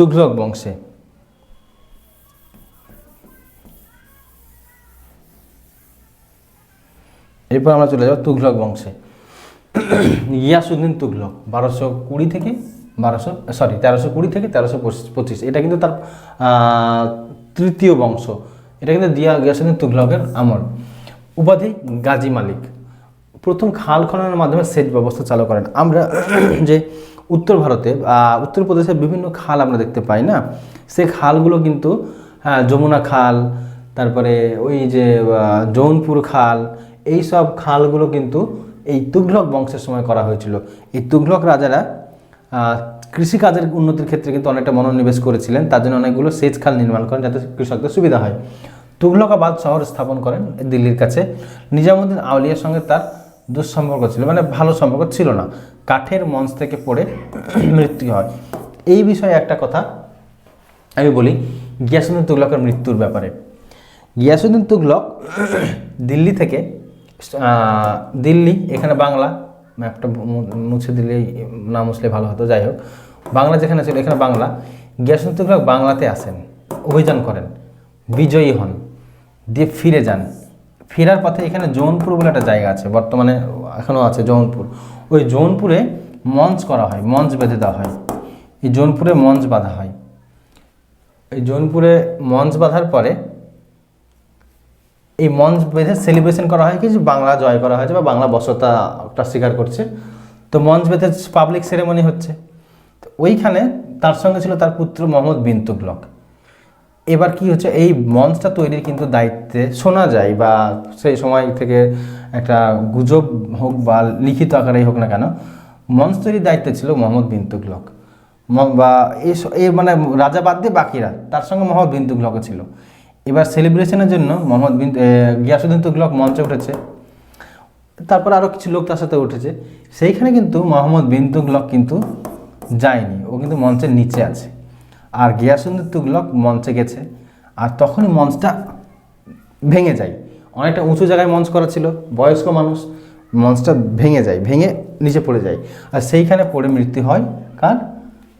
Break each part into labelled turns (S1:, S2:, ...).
S1: তুঘলক বংশে। এরপর আমরা চলে যাব তুঘলক বংশে। ইয়াসুদ্দিন তুঘলক, বারোশো কুড়ি থেকে বারোশো সরি তেরোশো কুড়ি থেকে তেরোশো পঁচিশ এটা কিন্তু তার তৃতীয় বংশ। এটা কিন্তু দিয়া গিয়াসুদ্দিন তুঘলকের আমল। উপাধি গাজী মালিক। প্রথম খাল খননের মাধ্যমে সেচ ব্যবস্থা চালু করেন। আমরা যে উত্তর ভারতে আহ, উত্তরপ্রদেশের বিভিন্ন খাল আমরা দেখতে পাই না? সেই খালগুলো কিন্তু হ্যাঁ, যমুনা খাল তারপরে ওই যে জৌনপুর খাল এই সব খালগুলো কিন্তু এই তুঘলক বংশের সময় করা হয়েছিল। এই তুঘলক রাজারা কৃষিকাজের উন্নতির ক্ষেত্রে কিন্তু অনেকটা মনোনিবেশ করেছিলেন। তার জন্য অনেকগুলো সেচ খাল নির্মাণ করেন যাতে কৃষকদের সুবিধা হয়। তুঘলকাবাদ শহর স্থাপন করেন দিল্লির কাছে। নিজামুদ্দিন আউলিয়ার সঙ্গে তার দুঃসম্পর্ক ছিল মানে ভালো সম্পর্ক ছিল না। কাঠের মঞ্চ থেকে পড়ে মৃত্যু হয়। এই বিষয়ে একটা কথা আমি বলি, গিয়াসুদ্দিন তুগলকের মৃত্যুর ব্যাপারে। গিয়াসুদ্দিন তুগলক দিল্লি থেকে দিল্লি, এখানে বাংলা, ম্যাপটা মুছে দিলে, না মুছলে ভালো হতো, যাই হোক। বাংলা যেখানে ছিল, এখানে বাংলা। গিয়াসুদ্দিন তুগলক বাংলাতে আসেন, অভিযান করেন, বিজয়ী হন, দিয়ে ফিরে যান। ফেরার পথে এখানে জৌনপুর বলে একটা জায়গা আছে, বর্তমানে এখনও আছে জৌনপুর। ওই জৌনপুরে মঞ্চ করা হয়, মঞ্চ বেঁধে দেওয়া হয়। এই জৌনপুরে মঞ্চ বাঁধা হয়। এই জৌনপুরে মঞ্চ বাঁধার পরে এই মঞ্চ বেঁধে সেলিব্রেশন করা হয় কি যে বাংলা জয় করা হয়েছে বা বাংলা বসতাটা স্বীকার করছে। তো মঞ্চ বেঁধে পাবলিক সেরেমনি হচ্ছে। তো ওইখানে তার সঙ্গে ছিল তার পুত্র মোহাম্মদ বিন তুগলক। এবার কি হচ্ছে? এই মঞ্চটা তৈরির কিন্তু দায়িত্বে শোনা যায় বা সেই সময় থেকে একটা গুজব হোক বা লিখিত আকারেই হোক না কেন, মঞ্চ তৈরির দায়িত্বে ছিল মোহাম্মদ বিন তুগলক বা এই মানে রাজা বাদ দিয়ে বাকিরা, তার সঙ্গে মোহাম্মদ বিন ছিল। এবার সেলিব্রেশনের জন্য মোহাম্মদ বিন গিয়াসুদ্দিন তুগলক মঞ্চে উঠেছে। তারপর আরও কিছু লোক তার সাথে উঠেছে। সেইখানে কিন্তু মোহাম্মদ বিন তুগলক কিন্তু যায়নি, ও কিন্তু মঞ্চের নিচে আছে। আর গিয়াসুদ্দিন তুগলক মঞ্চে গেছে। আর তখনই মঞ্চটা ভেঙে যায়। অনেকটা উঁচু জায়গায় মঞ্চ করা ছিল, বয়স্ক মানুষ, মঞ্চটা ভেঙে যায়, ভেঙে নিচে পড়ে যায়। আর সেইখানে পড়ে মৃত্যু হয় কার?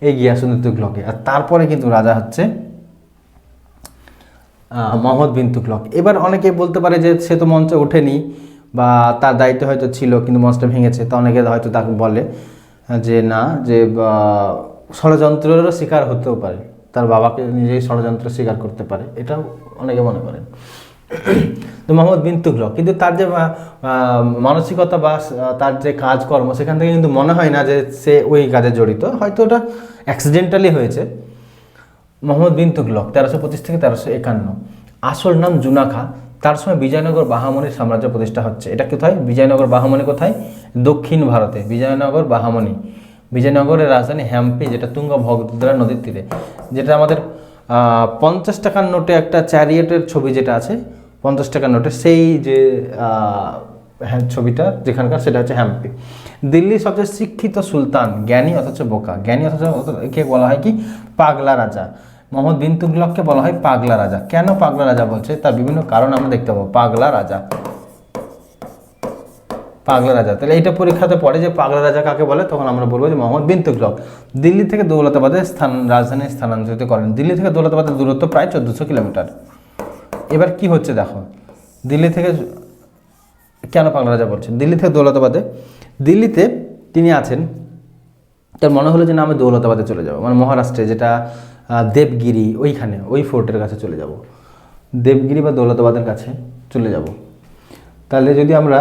S1: এই গিয়াসুদ্দিন তুগলকে আর তারপরে কিন্তু রাজা হচ্ছে মোহাম্মদ বিন তুগলক। এবার অনেকে বলতে পারে যে সে তো মঞ্চে ওঠেনি বা তার দায়িত্ব হয়তো ছিল, কিন্তু মঞ্চটা ভেঙেছে। তো অনেকে হয়তো তাকে বলে যে না, যে ষড়যন্ত্রেরও শিকার হতেও পারে। তার বাবাকে নিজেই ষড়যন্ত্র স্বীকার করতে পারে। এটাও অনেকে মনে করেন। তো মোহাম্মদ বিন তুগলক, কিন্তু তার যে মানসিকতা বা তার যে কাজকর্ম, সেখান থেকে কিন্তু মনে হয় না যে সে ওই কাজে জড়িত। হয়তো ওটা অ্যাক্সিডেন্টালি হয়েছে। মোহাম্মদ বিন তুগলক, তেরোশো পঁচিশ থেকে তেরোশো একান্ন। আসল নাম জুনাখা। তার সময় বিজয়নগর বাহামনির সাম্রাজ্য প্রতিষ্ঠা হচ্ছে। এটা কোথায়? বিজয়নগর বাহামনি কোথায়? দক্ষিণ ভারতে। বিজয়নগর বাহামনি। বিজয়নগরের রাজধানী হ্যাম্পি, যেটা তুঙ্গ ভদ্রা নদীর তীরে, যেটা আমাদের পঞ্চাশ টাকার নোটে একটা চ্যারিয়েটের ছবি যেটা আছে, পঞ্চাশ টাকার নোটে সেই যে হ্যাঁ ছবিটা যেখানকার, সেটা হচ্ছে হ্যাম্পি। দিল্লির সবচেয়ে শিক্ষিত সুলতান, জ্ঞানী অথচ বোকা। জ্ঞানী অথচ- কে বলা হয় কি? পাগলা রাজা। মোহাম্মদ বিন তুগলককে বলা হয় পাগলা রাজা। কেন পাগলা রাজা বলছে? তার বিভিন্ন কারণ আমরা দেখতে পাবো। পাগলা রাজা। পাগলা রাজা। তাহলে এইটা পরীক্ষাতে পড়ে যে পাগলা রাজা কাকে বলে, তখন আমরা বলব যে মোহাম্মদ বিন তুগলক। দিল্লি থেকে দৌলতাবাদে স্থান, রাজধানী স্থানান্তরিত করেন। দিল্লি থেকে দৌলতাবাদের দূরত্ব প্রায় চোদ্দোশো কিলোমিটার। এবার কি হচ্ছে দেখো, দিল্লি থেকে কেন পাগলা রাজা বলছেন? দিল্লি থেকে দৌলতাবাদে, দিল্লিতে তিনি আছেন, তার মনে হলো যে না, আমি দৌলতাবাদে চলে যাব। মানে মহারাষ্ট্রে যেটা দেবগিরি, ওইখানে, ওই ফোর্টের কাছে চলে যাব। দেবগিরি বা দৌলতাবাদের কাছে চলে যাব। তাহলে যদি আমরা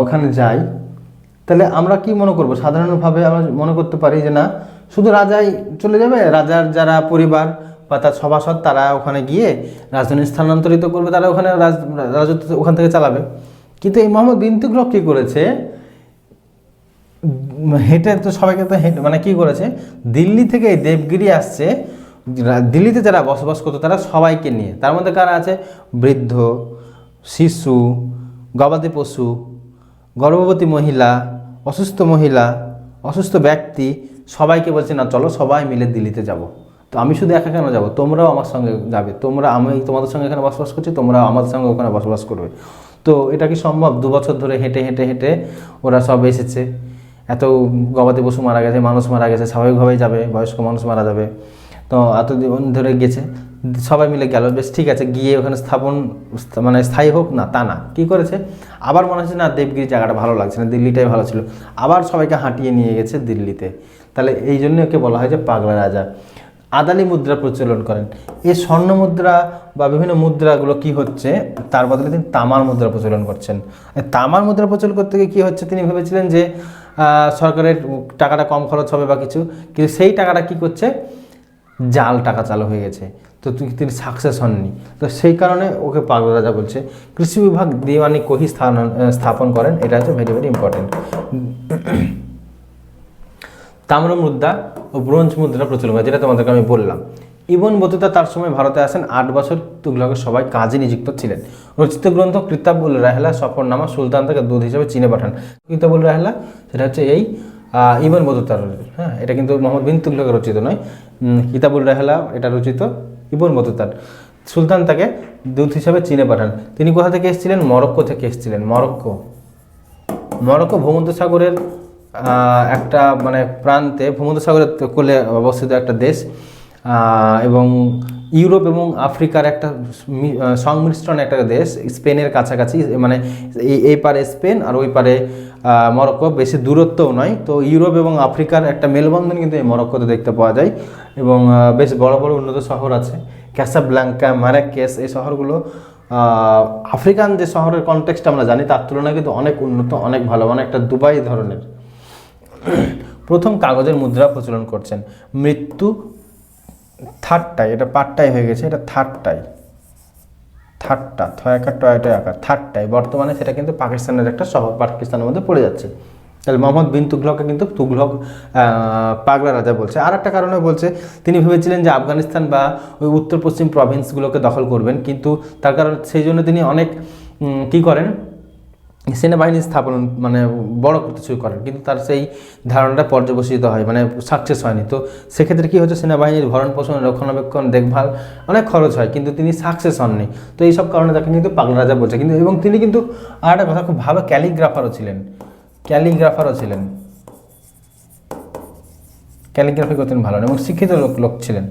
S1: ওখানে যাই, তাহলে আমরা কি মনে করব? সাধারণভাবে আমরা মনে করতে পারি যে না, শুধু রাজাই চলে যাবে, রাজার যারা পরিবার বা তার সভাসদ, তারা ওখানে গিয়ে রাজধানী স্থানান্তরিত করবে, তারা ওখানে রাজ- রাজত্ব ওখান থেকে চালাবে। কিন্তু এই মোহাম্মদ বিন তুগলক কী করেছে? হেঁটে তো সবাইকে তো হেঁটে মানে কী করেছে? দিল্লি থেকে এই দেবগিরি আসছে দিল্লিতে যারা বসবাস করতো, তারা সবাইকে নিয়ে, তার মধ্যে কারা আছে? বৃদ্ধ, শিশু, গবাদি পশু গর্ভবতী মহিলা, অসুস্থ মহিলা, অসুস্থ ব্যক্তি, সবাইকে বলছে, না, চলো সবাই মিলে দিল্লিতে যাব। তো আমি শুধু একা কেন যাব? তোমরাও আমার সঙ্গে যাবে। তোমরা, আমি তোমাদের সঙ্গে এখানে বসবাস করছি তোমরা আমাদের সঙ্গে ওখানে বসবাস করবে। তো এটা কি সম্ভব? দু বছর ধরে হেঁটে হেঁটে হেঁটে ওরা সব এসেছে। এত গবাদি পশু মারা গেছে, মানুষ মারা গেছে, স্বাভাবিকভাবেই যাবে, বয়স্ক মানুষ মারা যাবে। তো এতদিন ধরে গেছে। সবাই মিলে গেল, বেশ ঠিক আছে, গিয়ে ওখানে স্থাপন মানে স্থায়ী হোক না, তা না। কী করেছে? আবার মনে হচ্ছে না দেবগিরি জায়গাটা ভালো লাগছে না, দিল্লিটাই ভালো ছিল। আবার সবাইকে হাঁটিয়ে নিয়ে গেছে দিল্লিতে। তাহলে এই জন্য ওকে বলা হয় যে পাগলা রাজা। আদানি মুদ্রা প্রচলন করেন। এই স্বর্ণ মুদ্রা বা বিভিন্ন মুদ্রাগুলো কি হচ্ছে, তার বদলে তিনি তামার মুদ্রা প্রচলন করছেন। তামার মুদ্রা প্রচলন করতে গিয়ে কী হচ্ছে, তিনি ভেবেছিলেন যে সরকারের টাকাটা কম খরচ হবে বা কিছু, কিন্তু সেই টাকাটা কি করছে জাল টাকা চালু হয়ে গেছে। তো তিনি সাকসেস হননি। তো সেই কারণে ওকে পাগল রাজা বলছে, কৃষি বিভাগ দিওয়ানি কহি স্থান স্থাপন করেন, এটা হচ্ছে ভেরি ভেরি ইম্পর্টেন্ট তাম্র মুদ্রা ও ব্রোঞ্জ মুদ্রা প্রচলন যেটা তোমাদেরকে আমি বললাম। ইবন বতুতা তার সময় ভারতে আসেন, আট বছর তুগলকের সবাই কাজে নিযুক্ত ছিলেন। রচিত গ্রন্থ কিতাবুল রাহেলা সফরনামা সুলতান থেকে দুধ হিসেবে চীনে পাঠান। কিতাবুল রাহেলা, সেটা হচ্ছে এই ইবন বতুতার হ্যাঁ এটা কিন্তু মোহাম্মদ বিন তুগলকের রচিত নয়। কিতাবুল রাহেলা এটা রচিত ইবন বতুতার সুলতান তাকে দূত হিসাবে চীনে পাঠান। তিনি কোথা থেকে এসেছিলেন? মরক্কো থেকে এসেছিলেন, মরক্কো। মরক্কো ভূমধ্যসাগরের একটা মানে প্রান্তে ভূমধ্যসাগরের কোলে অবস্থিত একটা দেশ এবং ইউরোপ এবং আফ্রিকার একটা সংমিশ্রণ একটা দেশ, স্পেনের কাছাকাছি মানে এই পারে স্পেন আর ওই পারে মরক্কো, বেশি দূরত্বও নয়। তো ইউরোপ এবং আফ্রিকার একটা মেলবন্ধন কিন্তু এই মরক্কোতে দেখতে পাওয়া যায় এবং বেশ বড় বড় উন্নত শহর আছে। ক্যাসাব্লাঙ্কা মারাকেস এই শহরগুলো আফ্রিকান যে শহরের কনটেক্সট আমরা জানি, তার তুলনায় কিন্তু অনেক উন্নত, অনেক ভালো মানে একটা দুবাই ধরনের। প্রথম কাগজের মুদ্রা প্রচলন করছেন। মৃত্যু থার্ডটাই এটা পাটটাই হয়ে গেছে, এটা থার্ডটাই থার্ডটা থয় আকার টয়টাই আকার থার্ডটাই বর্তমানে সেটা কিন্তু পাকিস্তানের একটা শহর, পাকিস্তানের মধ্যে পড়ে যাচ্ছে। তাহলে মোহাম্মদ বিন তুগলককে কিন্তু তুঘলক পাগলা রাজা বলছে। আর একটা কারণে বলছে, তিনি ভেবেছিলেন যে আফগানিস্তান বা ওই উত্তর পশ্চিম প্রভিন্সগুলোকে দখল করবেন, কিন্তু তার কারণ, সেই জন্য তিনি অনেক কী করেন? সেনাবাহিনী স্থাপন মানে বড় করতে শুরু করেন, কিন্তু তার সেই ধারণাটা পর্যবসিত হয় মানে সাকসেস হয়নি। তো সেক্ষেত্রে কী হচ্ছে সেনাবাহিনীর ভরণ পোষণ, রক্ষণাবেক্ষণ, দেখভাল অনেক খরচ হয়, কিন্তু তিনি সাকসেস হননি। তো এইসব কারণে তাকে কিন্তু পাগলা রাজা বলছে। কিন্তু, এবং তিনি কিন্তু আর একটা কথা খুব ভালো, ক্যালিগ্রাফারও ছিলেন। ক্যালিগ্রাফারও ছিলেন। ক্যালিগ্রাফি করতেন ভালো এবং শিক্ষিত লোক লোক ছিলেন।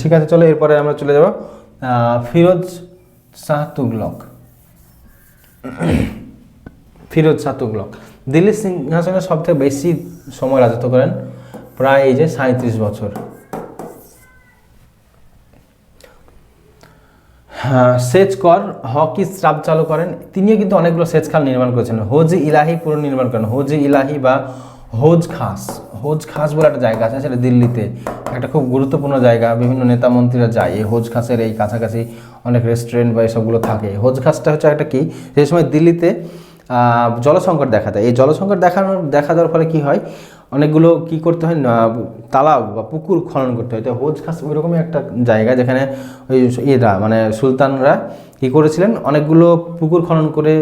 S1: ঠিক আছে, চলো এরপরে আমরা চলে যাব ফিরোজ শাহ তুগলক। ফিরোজ শাহ তুগলক দিল্লির সিংহাসনে সবথেকে বেশি সময় রাজত্ব করেন প্রায় এই যে সাঁত্রিশ বছর। হ্যাঁ, সেচ কর হকি স্রাব চালু করেন। তিনিও কিন্তু অনেকগুলো সেচ খাল নির্মাণ করেছেন। হোজি ইলাহি পুরো নির্মাণ করেন। হোজি ইলাহি বা হোজ খাস। হোজ খাস বলে একটা জায়গা আছে সেটা দিল্লিতে। একটা খুব গুরুত্বপূর্ণ জায়গা। বিভিন্ন নেতা মন্ত্রীরা যায়। এই হোজ খাসের এই কাছাকাছি অনেক রেস্টুরেন্ট বা এসবগুলো থাকে। হোজ খাসটা হচ্ছে একটা কি? সেই সময় দিল্লিতে জলসংকট দেখা দেয়। এই জলসংকট দেখানোর, দেখা দেওয়ার ফলে কি হয়? অনেকগুলো কি করতে হয়? না তালাব বা পুকুর খনন করতে হয়। তো হোজ খাস ওইরকমই একটা জায়গা যেখানে ওই ইয়েরা মানে সুলতানরা কি করেছিলেন? অনেকগুলো পুকুর খনন করে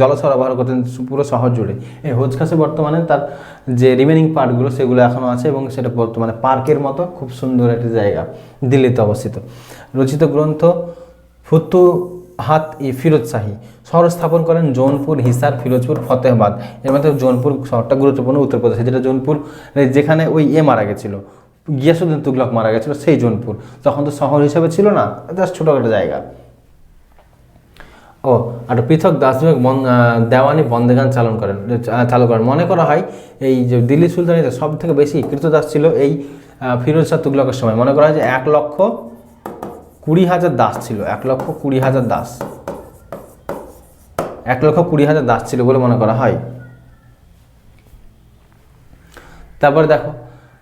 S1: জল সরবরাহ করতেন পুরো শহর জুড়ে। এই হোজ খাসে বর্তমানে তার যে রিমেনিং পার্টগুলো সেগুলো এখনও আছে এবং সেটা বর্তমানে পার্কের মতো খুব সুন্দর একটা জায়গা, দিল্লিতে অবস্থিত। রচিত গ্রন্থ ফুতু হাত ই ফিরোজ শাহী। শহর স্থাপন করেন জৌনপুর, হিসার, ফিরোজপুর, ফতেহাবাদ। এর মধ্যে জৌনপুর শহরটা গুরুত্বপূর্ণ, উত্তরপ্রদেশে। যেটা জৌনপুর যেখানে ওই এ মারা গেছিল গিয়াসুদ্দিন তুগলক মারা গেছিল, সেই জৌনপুর। তখন তো শহর হিসেবে ছিল না, জাস্ট ছোটো একটা জায়গা। ও, আর পৃথক দাসবিভাগ দেওয়ানি বন্দেগান চালন করেন চালু করেন। মনে করা হয়, এই যে দিল্লি সুলতানিতে সব থেকে বেশি কৃতদাস ছিল এই ফিরোজ শাহ তুগলকের সময়। মনে করা হয় যে এক লক্ষ কুড়ি হাজার দাস ছিল, এক লক্ষ কুড়ি হাজার দাস। এক লক্ষ কুড়ি হাজার দাস ছিল বলে মনে করা হয়। তারপর দেখো,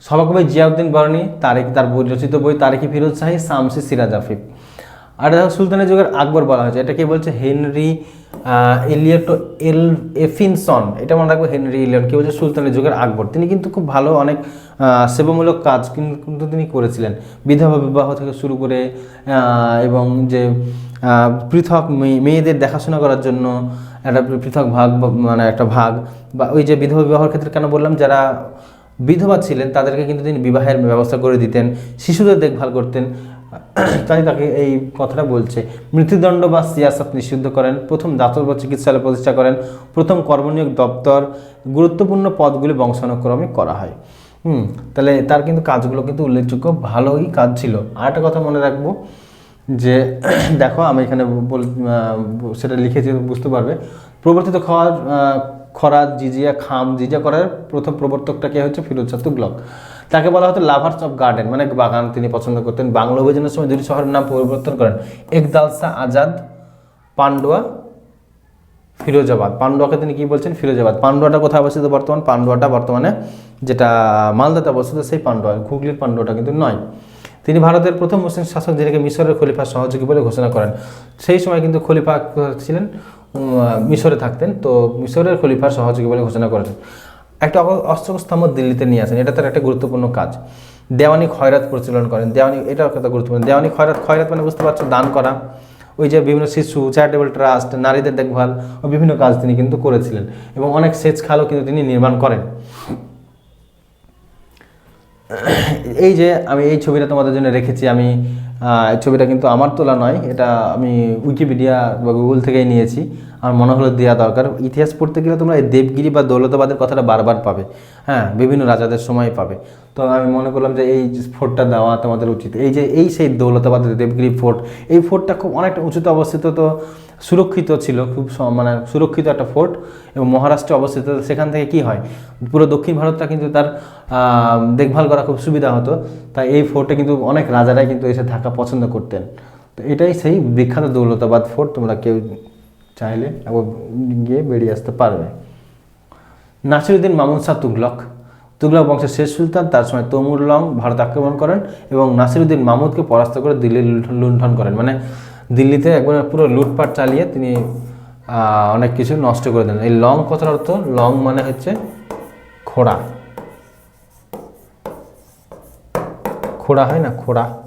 S1: সভাকবি জিয়াউদ্দিন বরণী, তারেক, তার বই রচিত বই তারেকি ফিরোজ শাহী, শামসি সিরাজ আফিফ। আর দেখো সুলতানের যুগের আকবর বলা হয়েছে। এটা কি বলছে? হেনরি এলিয়ট, এল, এফিনসন। এটা মনে রাখব হেনরি এলিয়ট। কি বলছে? সুলতানের যুগের আকবর। তিনি কিন্তু খুব ভালো অনেক সেবামূলক কাজ কিন্তু তিনি করেছিলেন। বিধবা বিবাহ থেকে শুরু করে এবং যে পৃথক মেয়ে- মেয়েদের দেখাশোনা করার জন্য একটা পৃথক ভাগ মানে একটা ভাগ, বা ওই যে বিধবা বিবাহের ক্ষেত্রে কেন বললাম? যারা বিধবা ছিলেন, তাদেরকে কিন্তু তিনি বিবাহের ব্যবস্থা করে দিতেন। শিশুদের দেখভাল করতেন তাই তাকে এই কথাটা বলছে। মৃত্যুদণ্ড বা সিয়াসত নিষিদ্ধ করেন, প্রথম দাতব্য চিকিৎসালয় প্রতিষ্ঠা করেন, প্রথম কর্মনিয়োগ দপ্তর গুরুত্বপূর্ণ পদগুলি বংশানুক্রমে করা হয়। হুম, তাহলে তার কিন্তু কাজগুলো কিন্তু উল্লেখযোগ্য, ভালোই কাজ ছিল। আর একটা কথা মনে রাখব, যে দেখো আমি এখানে বল সেটা লিখেছি বুঝতে পারবে। প্রবর্তিত খাওয়ার খরাজ জিজিয়া, খাম, জিজিয়া করার প্রথম প্রবর্তকটা কে হচ্ছে ফিরোজ শাহ তুগলক তাকে বলা হতো লাভার্স অফ গার্ডেন। মানে বাগান তিনি পছন্দ করতেন। বাংলা অভিযানের সময় দুটি শহরের নাম পরিবর্তন করেন। একদালসা আজাদ, পান্ডুয়া, ফিরোজাবাদ। পান্ডুয়াকে তিনি কি বলছেন? ফিরোজাবাদ। পান্ডুয়াটা কোথায় অবস্থিত বর্তমান? পান্ডুয়াটা বর্তমানে যেটা মালদাতে অবস্থিত সেই পান্ডুয়া হুগলির পান্ডুয়াটা কিন্তু নয়। তিনি ভারতের প্রথম মুসলিম শাসক যিনি মিশরের খলিফা সহযোগী বলে ঘোষণা করেন। সেই সময় কিন্তু খলিফা ছিলেন মিশরে থাকতেন। তো মিশরের খলিফার সহযোগী বলে ঘোষণা করেছেন। একটা অ- অষ্টম স্তম্ভ দিল্লিতে নিয়ে আসেন। এটা তার একটা গুরুত্বপূর্ণ কাজ। দেওয়ানি খয়রাত প্রচলন করেন। দেওয়ানি এটা একটা গুরুত্বপূর্ণ। দেওয়ানি খয়রাত খয়রাত মানে বুঝতে পারছ, দান করা। ওই যে বিভিন্ন শিশু চ্যারিটেবল ট্রাস্ট নারীদের দেখভাল ও বিভিন্ন কাজ তিনি কিন্তু করেছিলেন এবং অনেক সেচ খালও কিন্তু তিনি নির্মাণ করেন। এই যে আমি এই ছবিটা তোমাদের জন্য রেখেছি। আমি ছবিটা কিন্তু আমার তোলা নয়, এটা আমি উইকিপিডিয়া বা গুগল থেকেই নিয়েছি। আমার মনে হলো দেওয়া দরকার। ইতিহাস পড়তে গেলে তোমরা এই দেবগিরি বা দৌলতাবাদের কথাটা বারবার পাবে। হ্যাঁ বিভিন্ন রাজাদের সময় পাবে। তো আমি মনে করলাম যে এই ফোর্টটা দেওয়া তোমাদের উচিত। এই যে, এই সেই দৌলতাবাদের দেবগিরি ফোর্ট, এই ফোর্টটা খুব অনেকটা উঁচুতে অবস্থিত। তো সুরক্ষিত ছিল, খুব মানে সুরক্ষিত একটা ফোর্ট এবং মহারাষ্ট্রে অবস্থিত। সেখান থেকে কি হয়? পুরো দক্ষিণ ভারতটা কিন্তু তার দেখভাল করা খুব সুবিধা হতো। তাই এই ফোর্টে কিন্তু অনেক রাজারাই কিন্তু এসে থাকা পছন্দ করতেন। তো এটাই সেই বিখ্যাত দৌলতাবাদ ফোর্ট, তোমরা কেউ চাইলে একবার গিয়ে বেরিয়ে আসতে পারবে। নাসিরুদ্দিন মামুন শাহ তুগলক। তুগলক বংশের শেষ সুলতান, তার সময় তৈমুর লং ভারত আক্রমণ করেন এবং নাসিরুদ্দিন মামুদকে পরাস্ত করে দিল্লি লুণ্ঠন- লুণ্ঠন করেন। মানে দিল্লিতে একবার পুরো লুটপাট চালিয়ে তিনি অনেক কিছু নষ্ট করে দেন। এই লং কথার অর্থ, লং মানে হচ্ছে খোড়া। খোড়া হয় না, খোড়া।